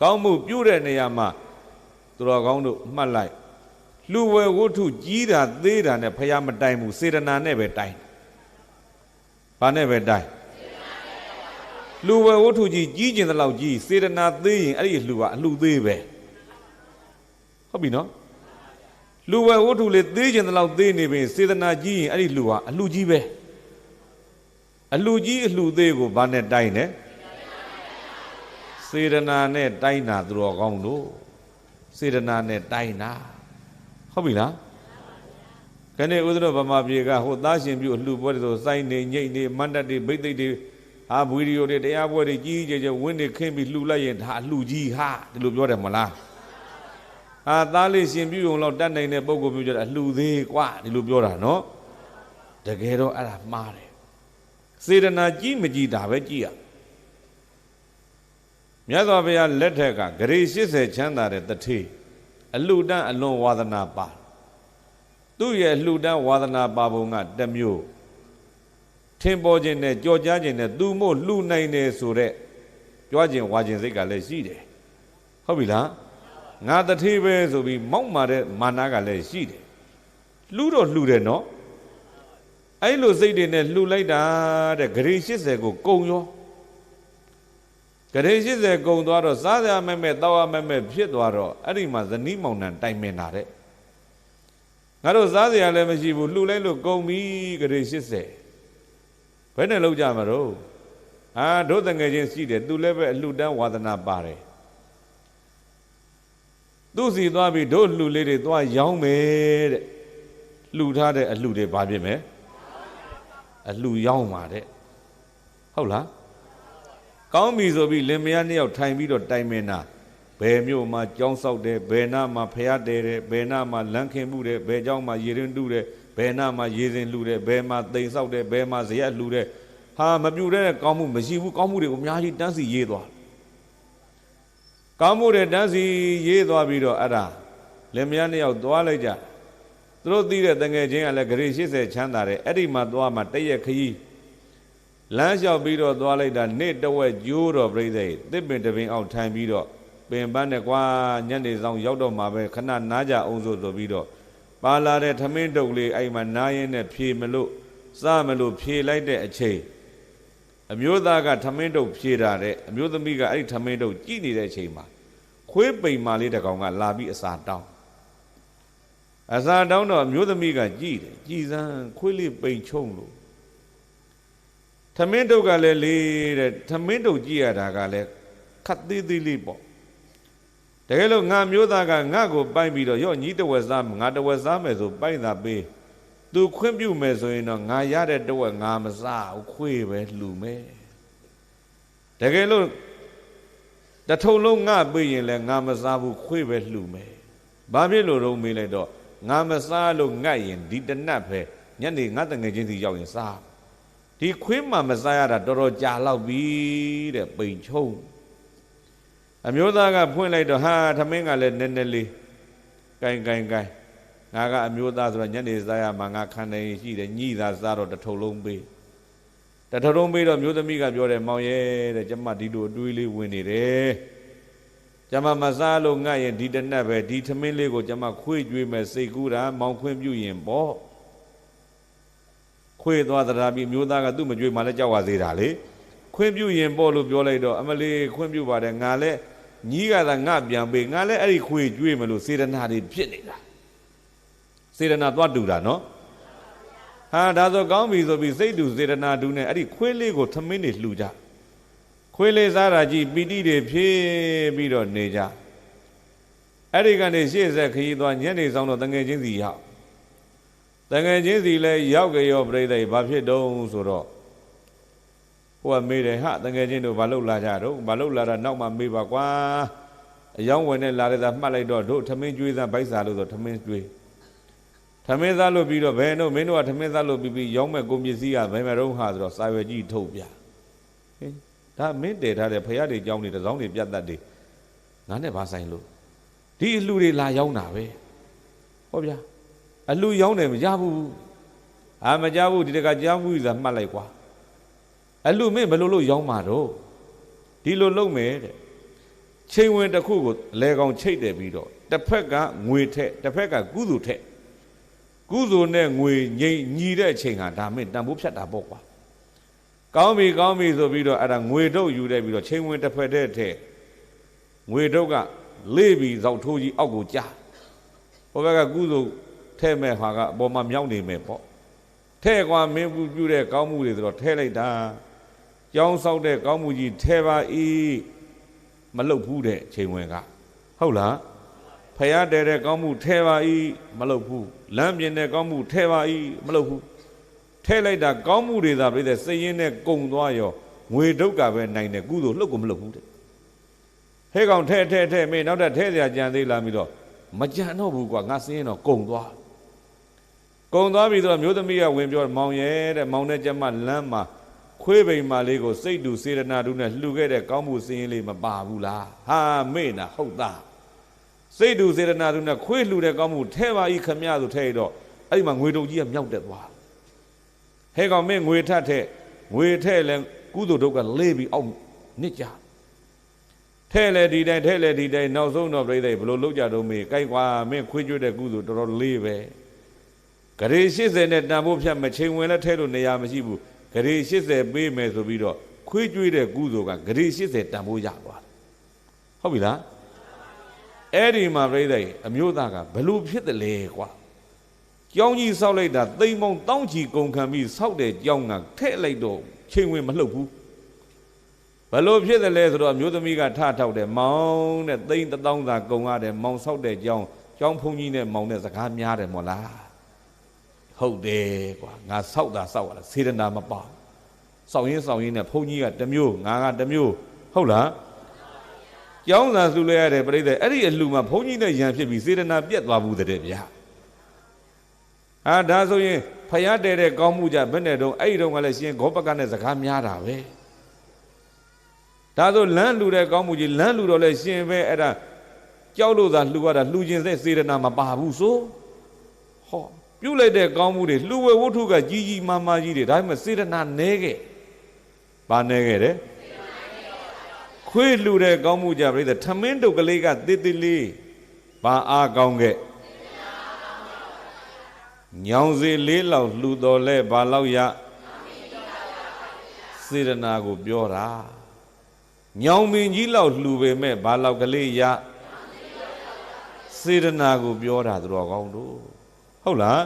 ကောင်းမှုပြုတဲ့နေရာမှာသူတော်ကောင်းတို့မှတ်လိုက်လူဝယ်ဝတ္ထုကြီးတာသေးတာနဲ့ဖះမတိုင်ဘူးစေတနာနဲ့ပဲတိုင်ဘာနဲ့ပဲတိုင်လူဝယ်ဝတ္ထုကြီးကြီးကျင်တဲ့လောက်ကြီးစေတနာသေးရင်အဲ့ဒီလူကအလှသေးပဲဟုတ်ပြီနော်လူဝယ်ဝတ္ထုလေးသေးကျင်တဲ့လောက်သေးနေပြီစေတနာကြီးရင်အဲ့ဒီလူကအလှကြီးပဲအလှကြီးအလှသေးကိုဘာနဲ့တိုင်လဲ စေတနာနဲ့တိုင်တာသူတော်ကောင်းတို့စေတနာနဲ့တိုင်တာဟုတ်ပြီလားခဏဥဒ္ဓရဗမာပြေကဟိုသားရှင်ပြုအလှပွဲတွေဆိုစိုင်းနေညိတ်နေမန္တတ်တွေဗိသိက်တွေအာဗီဒီယိုတွေတရားပွဲတွေကြီးကြီးကျယ်ကျယ်ဝင်းနေခင်းပြီးလှူလိုက်ရင်ဒါအလှကြီးဟာဒီလိုပြောတယ်မလားအာသားလေးရှင်ပြုုံတော့တတ်နိုင်တဲ့ပုံကိုမျိုးကြတယ်အလှသေးกว่าဒီလိုပြောတာနော်တကယ်တော့အဲ့ဒါမှားတယ်စေတနာကြီးမကြီးတာပဲကြည့်ရ မြတ်စွာဘုရားလက်ထက်ကဂရေ80ချမ်းသာတဲ့တထေးအလှတန်းအလွန်ဝါသနာပါသူ့ရဲ့အလှတန်းဝါသနာပါပုံကတစ်မျိုးထင်ပေါ်ခြင်းနဲ့ကြော်ကြားခြင်းနဲ့သူမို့လှူနိုင်တယ်ဆိုတဲ့ကြွားခြင်းဝါခြင်းစိတ်ကလည်းရှိတယ်ဟုတ်ပြီလားငါတထေးပဲဆိုပြီးမောက်မာတဲ့မာနကလည်းရှိတယ်လှူတော့လှူတယ်နော်အဲ့လိုစိတ်တွေနဲ့လှူလိုက်တာတဲ့ဂရေ80ကိုကုံရော ဂရေ80ကုံသွားတော့စားစရာမဲ့မဲ့တောက်ရမဲ့မဲ့ဖြစ်သွားတော့အဲ့ဒီမှာဇနီးမောင်နှံတိုင်ပင်တာတဲ့ငါတို့စားစရာလည်းမရှိဘူးလှူလိုက်လို့ကုံပြီဂရေ80ဘယ်နဲ့လောက်ကြမှာတော့အာတို့တငယ်ချင်းရှိတယ်သူလည်းပဲအလှတန်းဝါသနာပါတယ်သူ့စီသွားပြီးတို့လှူလေးတွေသွားရောင်းမယ်တဲ့လှူထားတဲ့အလှတွေဘာဖြစ်မယ်အလှရောင်းပါတဲ့ဟုတ်လား ကောင်းပြီဆိုပြီးလင်မယားနှစ်ယောက်ထိုင်ပြီးတော့တိုင်မင်တာဘယ်မြို့မှာကြောင်းဆောက်တယ်ဘယ်နာမှာဖျားတယ်တယ်ဘယ်နာမှာလမ်းခင်မှုတယ်ဘယ်ကြောင်းမှာရေရင်တူးတယ်ဘယ်နာမှာရေစင်လှူတယ်ဘယ်မှာတိမ်ဆောက်တယ်ဘယ်မှာဇရက်လှူတယ်ဟာမပြူတဲ့ကောင်းမှုမရှိဘူးကောင်းမှုတွေကိုအများကြီးတန်းစီရေးသွားကောင်းမှုတွေတန်းစီရေးသွားပြီးတော့အဲ့ဒါလင်မယားနှစ်ယောက်သွားလိုက်ကြသူတို့သိတဲ့တငယ်ချင်းကလည်းဂရေ80ချမ်းသာတယ်အဲ့ဒီမှာသွားမှတည့်ရက်ခရီး လမ်းလျှောက်ပြီးတော့သွားလိုက်တာနေ့တဝက်ကျိုးတော့ပြိသိတစ်ပင်တပင်အောင်ထိုင်ပြီးတော့ပင်ပန်းနဲ့ကွာညနေဆောင်ရောက်တော့မှပဲခဏနားကြအောင်ဆိုဆိုပြီးတော့ပါလာတဲ့ထမင်းတုပ်လေးအဲ့မှာနားရင်းနဲ့ဖြေမလို့စမလို့ဖြေလိုက်တဲ့အချိန်အမျိုးသားကထမင်းတုပ်ဖြေတာတဲ့အမျိုးသမီးကအဲ့ဒီထမင်းတုပ်ကြည့်နေတဲ့အချိန်မှာခွေးပိန်မာလေးတစ်ကောင်ကလာပြီးအစာတောင်းအစာတောင်းတော့အမျိုးသမီးကကြည့်တယ်ကြည်စမ်းခွေးလေးပိန်ချုံလို့ ထမင်းတုပ်ကလည်းလေးတဲ့ထမင်းတုပ်ကြည့်ရတာကလည်းခတ်သေးသေးလေးပေါ့တကယ်လို့ငါမျိုးသားကငါ့ကိုပိုက်ပြီးတော့ရော့ညီတဝက်စားငါတဝက်စားမယ်ဆိုပိုက်တာပေးသူခွင့်ပြုမယ်ဆိုရင်တော့ငါရတဲ့တဝက်ငါမစားဘူးခွေးပဲလှူမယ်တကယ်လို့တထုံလုံးငါပေးရင်လည်းငါမစားဘူးခွေးပဲလှူမယ်ဘာဖြစ်လို့တော့မေးလိုက်တော့ငါမစားလို့ငတ်ရင်ဒီတနတ်ပဲညနေငါတငယ်ချင်းစီရောက်ရင်စား ဒီခွေးမှမစားရတာတော်တော်ကြာလောက်ပြီတဲ့ပိန်ချုံအမျိုးသားကဖွင့်လိုက်တော့ဟာထမင်းကလည်းနည်းနည်းလေးကိုင်ကိုင်ကိုင်ငါကအမျိုးသားဆိုတော့ညနေစားရမှာငါခံနေရှိတယ်ညှိသာစားတော့တထုံလုံးပေးတထုံလုံးပေးတော့မျိုးသမီးကပြောတယ်မောင်ရဲ့တဲ့ကျမဒီလိုအတွေးလေးဝင်နေတယ်ကျမမစားလို့ငတ်ရင်ဒီတနက်ပဲဒီထမင်းလေးကိုကျမခွေးကြွေးမယ်စိတ်ကူးတာမောင်ခွင့်ပြုရင်ပေါ့ ခွေးသွားသရာပြီးမျိုးသားကသူ့မကြွေးမှလည်းကြောက်ပါသေးတာလေခွင့်ပြုရင်ပေါ့လို့ပြောလိုက်တော့အမလေးခွင့်ပြုပါတယ်ငါလည်းညီးကသာငါပြန်ပေးငါလည်းအဲ့ဒီခွေကြွေးမလို့စေတနာတွေဖြစ်နေတာစေတနာသွားတူတာနော်ဟာဒါဆိုကောင်းပြီဆိုပြီးစိတ်တူစေတနာတူနဲ့အဲ့ဒီခွေးလေးကိုထမင်းတွေလှူကြခွေးလေးစားတာကြည့်ပီတိတွေဖြည့်ပြီးတော့နေကြအဲ့ဒီကနေရှေ့ဆက်ခရီးသွားညနေဆောင်တော့တငယ်ချင်းစီရောက် တငယ်ချင်းစီလည်းရောက်ကြရောပြိဿဘာဖြစ်တုံးဆိုတော့ဟိုကမေးတယ်ဟာတငယ်ချင်းတို့ဘာလုပ်လာကြတော့ဘာလုပ်လာတာနောက်မှမေးပါကွာအယောင်းဝင်နဲ့လာတဲ့သာမှတ်လိုက်တော့တို့ထမင်းကျွေးသားဗိုက်စာလို့ဆိုထမင်းကျွေးထမင်းသားလို့ပြီးတော့ဘယ်တော့မင်းတို့ကထမင်းသားလို့ပြီးပြီးရောင်းမဲ့ကိုပစ္စည်းကဘယ်မှာတော့ဟာဆိုတော့စာရွယ်ကြီးထုတ်ပြဟင်ဒါမင်းတည်ထားတဲ့ဖရာတွေကြောင်းတွေတစောင်းတွေပြတ်တတ်တွေငါနဲ့ဘာဆိုင်လို့ဒီအလှတွေလာရောက်တာပဲဟောဗျာ အလှရောက်တယ်မကြဘူးအာမကြဘူးဒီတကကြားဘူးသာမှတ်လိုက်ကွာအလှမင်းဘယ်လိုလုပ်ရောင်းမှာတော့ဒီလိုလုပ်မယ်တဲ့ချချိန်ဝင်တစ်ခုကိုအလဲကောင်ချိတ်တယ်ပြီးတော့တစ်ဖက်ကငွေထက်တစ်ဖက်ကကုသိုလ်ထက်ကုသိုလ်နဲ့ငွေငိမ့်ညီတဲ့အချိန်ဟာဒါမင်းတန်ဖိုးဖြတ်တာပေါ့ကွာကောင်းပြီကောင်းပြီဆိုပြီးတော့အဲ့ဒါငွေတုပ်ယူတဲ့ပြီးတော့ချိန်ဝင်တစ်ဖက်တည်းထက်ငွေတုပ်ကလေးပြီးဇောက်ထိုးကြီးအောက်ကိုကြားဟိုဘက်ကကုသိုလ် ထဲ့မဲ့ဟာကအပေါ်မှာမြောက်နေမယ်ပေါ့ထဲ့ကွာမင်းပြုတဲ့ကောင်းမှုတွေဆိုတော့ထဲ့လိုက်တာကြောင်းဆောက်တဲ့ကောင်းမှုကြီးထဲ့ပါ၏မလုတ်ဘူးတဲ့ချိန်ဝင်ကဟုတ်လားဖယားတဲတဲ့ကောင်းမှုထဲပါ၏မလုပ်ဘူးလမ်းပြင်တဲ့ကောင်းမှုထဲပါ၏မလုပ်ဘူးထဲလိုက်တာကောင်းမှုတွေသာပြည့်တဲ့စိတ်ရင်းနဲ့ကုံသွားရောငွေဒုက္ခပဲနိုင်တယ်ကုသိုလ်လှုပ်ကိုမလုပ်ဘူးတဲ့ဟဲ့ကောင်ထဲထဲထဲမေးနောက်ထပ်ထဲစရာကြံသေးလားပြီးတော့မကြံတော့ဘူးကွာငါစင်းရင်တော့ကုံသွား ကုံသွားပြီဆိုတော့မျိုးသမီးကဝင်ပြောမောင်ရဲတဲ့မောင်နဲ့ကျမလမ်းမှာခွေးပိန်မာလေးကိုစိတ်တူစေရနာတူနဲ့လှူခဲ့တဲ့ကောင်းမှုစင်းလေးမပါဘူးလားဟာမေ့နာဟုတ်သားစိတ်တူစေရနာတူနဲ့ခွေးလှူတဲ့ကောင်းမှုထဲပါဤခမရဆိုထဲတော့အဲ့ဒီမှာငွေတုံကြီးကမြောက်တက်သွားဟဲကောင်မင်းငွေထက်တဲ့ငွေထဲလဲကုသိုလ်ဒုက္ခလေးပြီးအောက်နစ်ကြထဲလဲဒီတိုင်းထဲလဲဒီတိုင်းနောက်ဆုံးတော့ပြိဿဘလို့လောက်ကြတော့မေးကြိုက်ကွာမင်းခွေးကျွတ်တဲ့ကုသိုလ်တော်တော်လေးပဲ ဂရေ80နဲ့တန်ဖို့ဖြတ်မချိန်ဝင်လဲထဲလို့နေရာမရှိဘူးဂရေ80ပေးမယ်ဆိုပြီးတော့ခွေးကျွေးတဲ့ကုသိုလ်ကဂရေ80တန်ဖို့ရသွားတယ်ဟုတ်ပြီလားအဲ့ဒီမှာပြိဿအမျိုးသားကဘလို့ဖြစ်တယ်လဲကွာကြောင်းကြီးဆောက်လိုက်တာသိမ်ပေါင်းတောင်းချီကုန်ခံပြီးဆောက်တဲ့ကြောင်းကထဲ့လိုက်တော့ချိန်ဝင်မလှုပ်ဘူးဘလို့ဖြစ်တယ်လဲဆိုတော့အမျိုးသမီးကထထောက်တယ်မောင်းတဲ့သိမ်တသောင်းသာကုန်ရတယ်မောင်ဆောက်တဲ့ကြောင်းကြောင်းဖုန်ကြီးနဲ့မောင်တဲ့စကားများတယ်မို့လား ဟုတ်တယ်ကွာငါဆောက်တာဆောက်ရတာစေတနာမပါဆောက်ရင်းဆောက်ရင်းနဲ့ဖုန်ကြီးကတစ်မျိုးငါကတစ်မျိုးဟုတ်လားကျောင်းသာလှူလဲရတယ်ပြိဿအဲ့ဒီအလှူမှာဘုန်းကြီးနဲ့ရံဖြစ်ပြီးစေတနာပြတ်သွားဘူးတဲ့ဗျာအာဒါဆိုရင်ဖယားတဲတဲ့ကောင်းမှုကြဘယ်နဲ့တော့အဲ့ဒီတော့ကလည်းရှင်ဂောပကနဲ့စကားများတာပဲဒါဆိုလမ်းလှူတဲ့ကောင်းမှုကြီးလမ်းလှူတော့လဲရှင်ပဲအဲ့ဒါကြောက်လို့သာလှူရတာလှူခြင်းစိတ်စေတနာမပါဘူးဆိုဟော ပြုတ်လိုက်တဲ့ကောင်းမှုတွေလှူဝဲဝတ္ထုကကြီးကြီးမားမားကြီးတွေဒါပေမဲ့စေတနာနဲခဲ့ဘာနဲခဲ့တယ်ခွေးလှူတဲ့ကောင်းမှုကြပြိတ္တထမင်းတုတ်ကလေးကတေးသေးလေးဘာအားကောင်းခဲ့ညောင်စီလေးလောက်လှူတော်လဲဘာလောက်ရစေရနာကိုပြောတာညောင်မင်းကြီးလောက်လှူပေမဲ့ဘာလောက်ကလေးရစေရနာကိုပြောတာသူတော်ကောင်းတို့ ဟုတ်လား